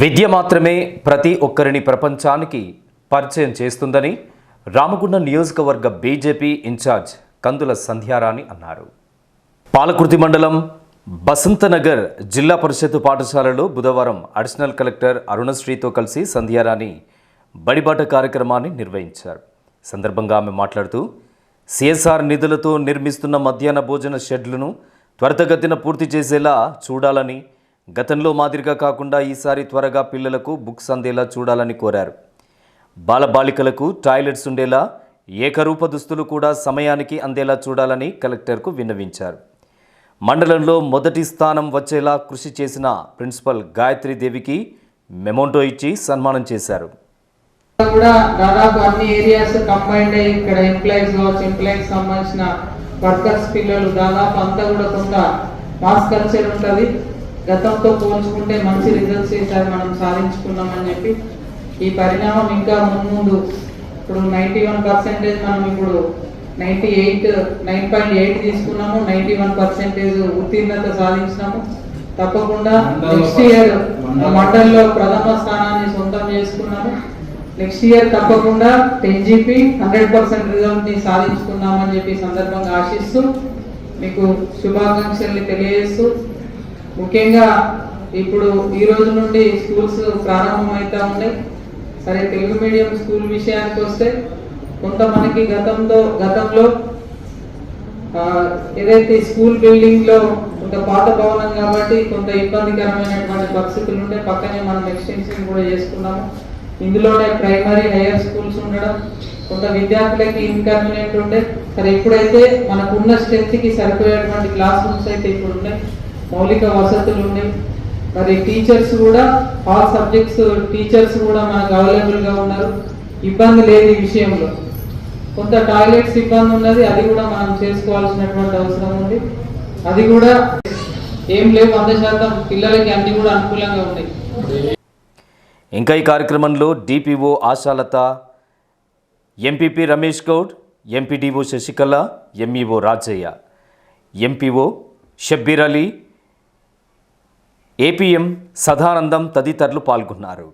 విద్య మాత్రమే ప్రతి ఒక్కరిని ప్రపంచానికి పరిచయం చేస్తుందని రామగుండం నియోజకవర్గ బీజేపీ ఇన్ఛార్జ్ కందుల సంధ్యారాణి అన్నారు. పాలకుర్తి మండలం బసంతనగర్ జిల్లా పరిషత్ పాఠశాలలో బుధవారం అడిషనల్ కలెక్టర్ అరుణశ్రీతో కలిసి సంధ్యారాణి బడిబాట కార్యక్రమాన్ని నిర్వహించారు. సందర్భంగా ఆమె మాట్లాడుతూ సిఎస్ఆర్ నిధులతో నిర్మిస్తున్న మధ్యాహ్న భోజన షెడ్లను త్వరితగతిన పూర్తి చేసేలా చూడాలని గతంలో మాదిరిగా కాకుండా ఈసారి త్వరగా పిల్లలకు బుక్స్ అందేలా చూడాలని కోరారు. బాలబాలికలకు టాయిలెట్స్ ఉండేలా ఏకరూప దుస్తులు కూడా సమయానికి అందేలా చూడాలని కలెక్టర్కు విన్నవించారు. మండలంలో మొదటి స్థానం వచ్చేలా కృషి చేసిన ప్రిన్సిపల్ గాయత్రి దేవికి మెమోంటో ఇచ్చి సన్మానం చేశారు. కూడా దాదాపు అన్ని ఏరియాస్ కంబైన్డ్ అయ్యి ఇక్కడ ఎంప్లాయీస్ కావచ్చు ఎంప్లాయీస్ సంబంధించిన వర్కర్స్ పిల్లలు దాదాపు అంతా కూడా కొంత మాస్ కల్చర్ ఉంటుంది. గతంతో పోల్చుకుంటే మంచి రిజల్ట్స్ ఈసారి మనం సాధించుకున్నామని చెప్పి ఈ పరిణామం ఇంకా ముందు ఇప్పుడు నైంటీ వన్ పర్సెంటేజ్ మనం ఇప్పుడు ninety eight nine point eight తీసుకున్నాము. నైంటీ వన్ పర్సెంటేజ్ ఉత్తీర్ణత సాధించినాము. తప్పకుండా నెక్స్ట్ ఇయర్ మండల్లో ప్రథమ స్థానాన్ని సొంతం చేసుకున్నాము. నెక్స్ట్ ఇయర్ తప్పకుండా టెన్ జీపీ హండ్రెడ్ పర్సెంట్ రిజల్ట్ని సాధించుకుందామని చెప్పి సందర్భంగా ఆశిస్తూ మీకు శుభాకాంక్షల్ని తెలియజేస్తూ ముఖ్యంగా ఇప్పుడు ఈ రోజు నుండి స్కూల్స్ ప్రారంభమవుతా ఉన్నాయి. సరే తెలుగు మీడియం స్కూల్ విషయానికి వస్తే కొంత మనకి గతంలో గతంలో ఏదైతే స్కూల్ బిల్డింగ్లో కొంత పాత భవనం కాబట్టి కొంత ఇబ్బందికరమైనటువంటి పరిస్థితులు ఉండే పక్కనే మనం ఎక్స్టెన్షన్ కూడా చేసుకున్నాము. ఇందులోనే ప్రైమరీ హైయర్ స్కూల్స్ ఉండడం కొంత విద్యార్థులకి ఇన్కన్వీనియంట్ ఉండే సరే ఇప్పుడైతే మనకు ఉన్న స్ట్రెంత్కి సరిపోయేటువంటి క్లాస్ రూమ్స్ అయితే ఇప్పుడు ఉన్నాయి మౌలిక వసతులు ఉన్నాయి. మరి టీచర్స్ కూడా ఆల్ సబ్జెక్ట్స్ టీచర్స్ కూడా మనకు అవైలబుల్గా ఉన్నారు. ఇబ్బంది లేదు ఈ విషయంలో. కొంత టాయిలెట్స్ ఇబ్బంది ఉన్నది అది కూడా మనం చేసుకోవాల్సినటువంటి అవసరం ఉంది. అది కూడా ఏం లేవు వంద శాతం పిల్లలకి అన్ని కూడా అనుకూలంగా ఉన్నాయి. ఇంకా ఈ కార్యక్రమంలో DPO Ashalatha MPP Ramesh Goud MPDO Sasikala MEO Rajaiah. MPO Shabbir Ali APM Sadanandam తదితరులు పాల్గొన్నారు.